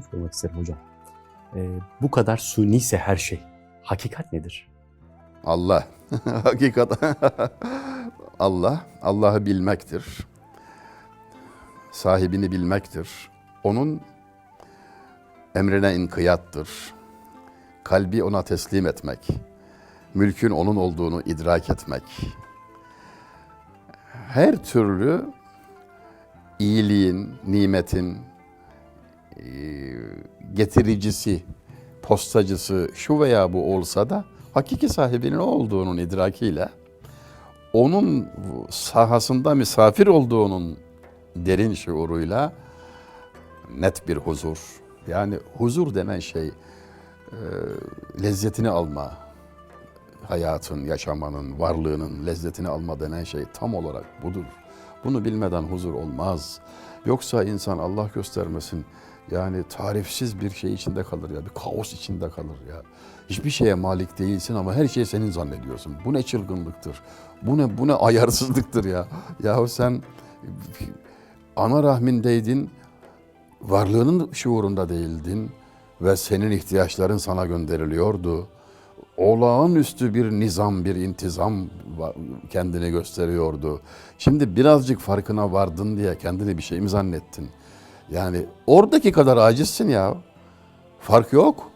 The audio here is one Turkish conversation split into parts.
şunu sormak isterim hocam. Ee, bu kadar sunise her şey. Hakikat nedir? Allah. Hakikat Allah, Allah'ı bilmektir. Sahibini bilmektir. Onun emrine inkiyattır. Kalbi ona teslim etmek. Mülkün onun olduğunu idrak etmek. Her türlü iyiliğin, nimetin e, getiricisi, postacısı şu veya bu olsa da hakiki sahibinin o olduğunun idrakiyle onun sahasında misafir olduğunun derin şuuruyla net bir huzur. Yani huzur denen şey e, lezzetini alma, hayatın, yaşamanın, varlığının lezzetini alma denen şey tam olarak budur. Bunu bilmeden huzur olmaz. Yoksa insan Allah göstermesin yani tarifsiz bir şey içinde kalır ya, bir kaos içinde kalır ya. Hiçbir şeye malik değilsin ama her şeyi senin zannediyorsun. Bu ne çılgınlıktır. Bu ne bu ne ayarsızlıktır ya. Yahu sen ana rahmindeydin, varlığının şuurunda değildin ve senin ihtiyaçların sana gönderiliyordu. Olağanüstü bir nizam, bir intizam kendini gösteriyordu. Şimdi birazcık farkına vardın diye kendini bir şey mi zannettin? Yani oradaki kadar acizsin ya. Fark yok.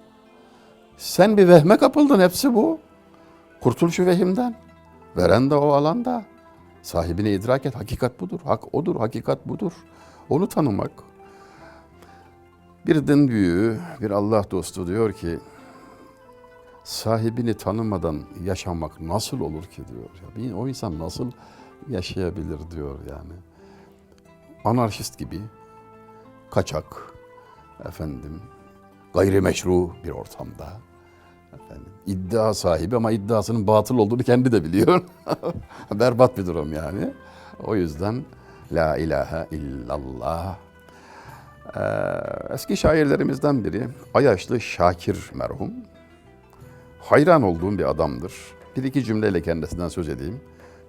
Sen bir vehme kapıldın hepsi bu. Kurtul şu vehimden. Veren de o alanda. Sahibini idrak et. Hakikat budur. Hak odur. Hakikat budur. Onu tanımak. Bir din büyüğü, bir Allah dostu diyor ki sahibini tanımadan yaşamak nasıl olur ki diyor. Ya o insan nasıl yaşayabilir diyor yani. Anarşist gibi kaçak efendim gayrimeşru bir ortamda efendim iddia sahibi ama iddiasının batıl olduğunu kendi de biliyor. Berbat bir durum yani. O yüzden la ilahe illallah ee, eski şairlerimizden biri Ayaşlı Şakir merhum. Hayran olduğum bir adamdır. Bir iki cümleyle kendisinden söz edeyim.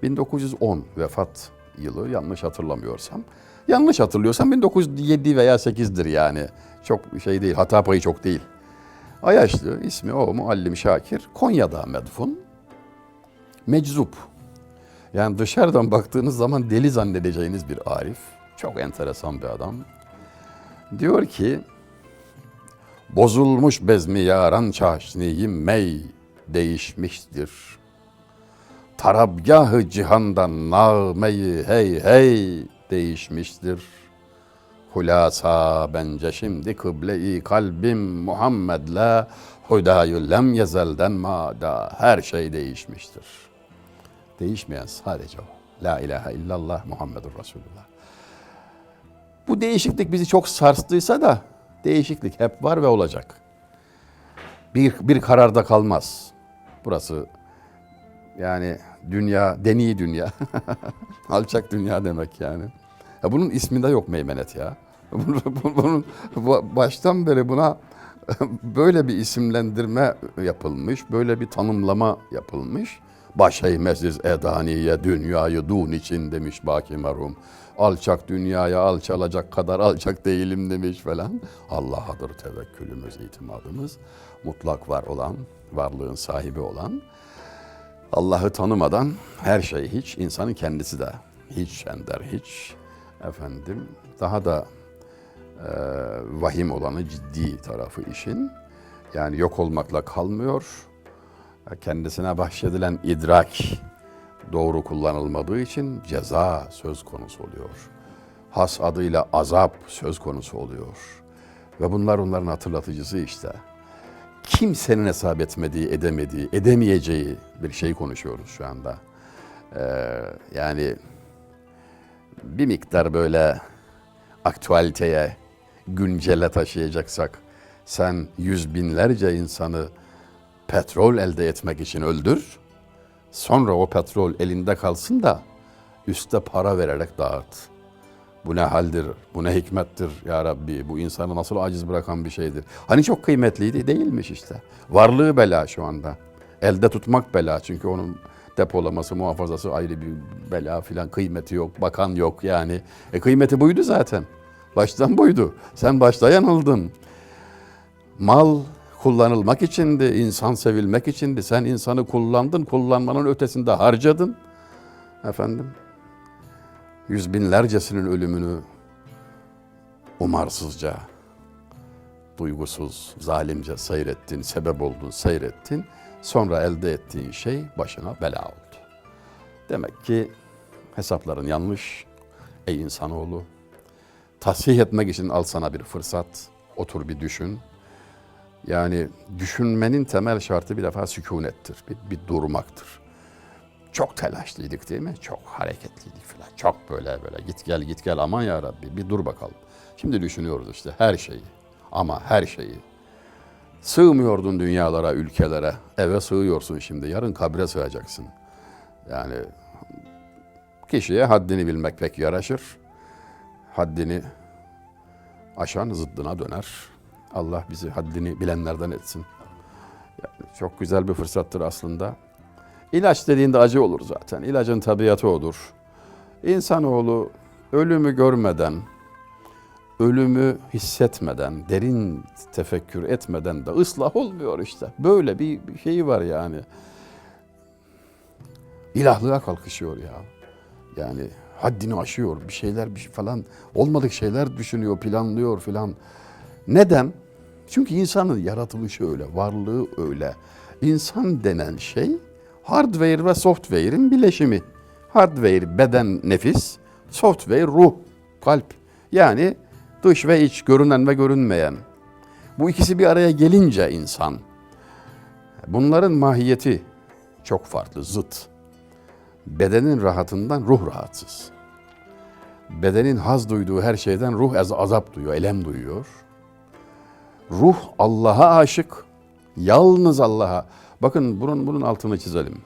1910 vefat yılı yanlış hatırlamıyorsam. Yanlış hatırlıyorsam 1907 veya 8'dir yani. Çok şey değil, hata payı çok değil. Ayaşlı ismi o Muallim Şakir. Konya'da medfun. Meczup. Yani dışarıdan baktığınız zaman deli zannedeceğiniz bir arif. Çok enteresan bir adam. Diyor ki, Bozulmuş bezmi yaran çaşniyim mey değişmiştir. Tarabgahı cihandan nağmeyi hey hey değişmiştir. Hulasa bence şimdi kıble-i kalbim Muhammed'le hudayü lem yezelden mada her şey değişmiştir. Değişmeyen sadece o. La ilahe illallah Muhammedur Resulullah. Bu değişiklik bizi çok sarstıysa da değişiklik hep var ve olacak. Bir, bir kararda kalmaz. Burası yani dünya, deni dünya. Alçak dünya demek yani. Ya bunun isminde yok meymenet ya. Bunun, bunun bu- baştan beri buna böyle bir isimlendirme yapılmış, böyle bir tanımlama yapılmış. Başey meziz edaniye dünyayı dun için demiş Baki merhum. Alçak dünyaya alçalacak kadar alçak değilim demiş falan. Allah'adır tevekkülümüz, itimadımız. Mutlak var olan, varlığın sahibi olan. Allah'ı tanımadan her şey hiç, insanın kendisi de hiç ender hiç. Efendim daha da e, vahim olanı ciddi tarafı işin. Yani yok olmakla kalmıyor. Kendisine bahşedilen idrak doğru kullanılmadığı için ceza söz konusu oluyor. Has adıyla azap söz konusu oluyor. Ve bunlar onların hatırlatıcısı işte. Kimsenin hesap etmediği, edemediği, edemeyeceği bir şey konuşuyoruz şu anda. Ee, yani bir miktar böyle aktüaliteye, güncele taşıyacaksak sen yüz binlerce insanı petrol elde etmek için öldür. Sonra o petrol elinde kalsın da üste para vererek dağıt. Bu ne haldir, bu ne hikmettir ya Rabbi, bu insanı nasıl aciz bırakan bir şeydir. Hani çok kıymetliydi, değilmiş işte. Varlığı bela şu anda. Elde tutmak bela çünkü onun depolaması, muhafazası ayrı bir bela filan. Kıymeti yok, bakan yok yani. E kıymeti buydu zaten. Baştan buydu. Sen başta yanıldın. Mal kullanılmak içindi, insan sevilmek içindi. Sen insanı kullandın, kullanmanın ötesinde harcadın. Efendim, yüz binlercesinin ölümünü umarsızca, duygusuz, zalimce seyrettin, sebep oldun, seyrettin. Sonra elde ettiğin şey başına bela oldu. Demek ki hesapların yanlış. Ey insanoğlu, tasih etmek için al sana bir fırsat. Otur bir düşün. Yani düşünmenin temel şartı bir defa sükunettir, bir, bir durmaktır. Çok telaşlıydık değil mi? Çok hareketliydik falan. Çok böyle böyle git gel git gel aman ya Rabbi bir dur bakalım. Şimdi düşünüyoruz işte her şeyi ama her şeyi. Sığmıyordun dünyalara, ülkelere. Eve sığıyorsun şimdi. Yarın kabre sığacaksın. Yani kişiye haddini bilmek pek yaraşır. Haddini aşan zıddına döner. Allah bizi haddini bilenlerden etsin. Yani çok güzel bir fırsattır aslında. İlaç dediğinde acı olur zaten. İlacın tabiatı odur. İnsanoğlu ölümü görmeden, ölümü hissetmeden, derin tefekkür etmeden de ıslah olmuyor işte. Böyle bir, şeyi var yani. İlahlığa kalkışıyor ya. Yani haddini aşıyor, bir şeyler bir şey falan olmadık şeyler düşünüyor, planlıyor filan. Neden? Çünkü insanın yaratılışı öyle, varlığı öyle. İnsan denen şey hardware ve software'in bileşimi. Hardware beden, nefis, software ruh, kalp. Yani dış ve iç, görünen ve görünmeyen. Bu ikisi bir araya gelince insan. Bunların mahiyeti çok farklı, zıt. Bedenin rahatından ruh rahatsız. Bedenin haz duyduğu her şeyden ruh az azap duyuyor, elem duyuyor. Ruh Allah'a aşık, yalnız Allah'a. Bakın bunun, bunun altını çizelim.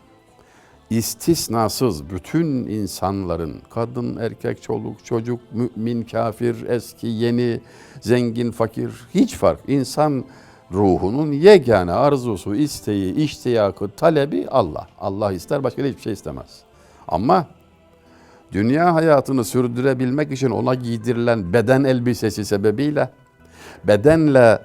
İstisnasız bütün insanların, kadın, erkek, çoluk, çocuk, mümin, kafir, eski, yeni, zengin, fakir, hiç fark. İnsan ruhunun yegane arzusu, isteği, iştiyakı, talebi Allah. Allah ister, başka hiçbir şey istemez. Ama dünya hayatını sürdürebilmek için ona giydirilen beden elbisesi sebebiyle, bedenle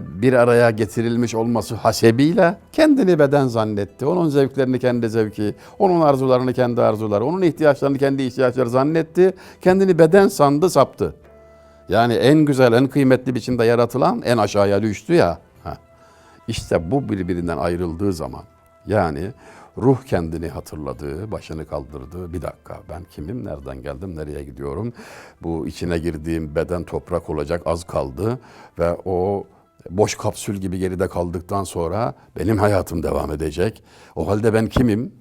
bir araya getirilmiş olması hasebiyle kendini beden zannetti. Onun zevklerini kendi zevki, onun arzularını kendi arzuları, onun ihtiyaçlarını kendi ihtiyaçları zannetti. Kendini beden sandı, saptı. Yani en güzel, en kıymetli biçimde yaratılan en aşağıya düştü ya. İşte bu birbirinden ayrıldığı zaman yani ruh kendini hatırladığı, başını kaldırdığı bir dakika ben kimim, nereden geldim, nereye gidiyorum? Bu içine girdiğim beden toprak olacak az kaldı ve o boş kapsül gibi geride kaldıktan sonra benim hayatım devam edecek. O halde ben kimim?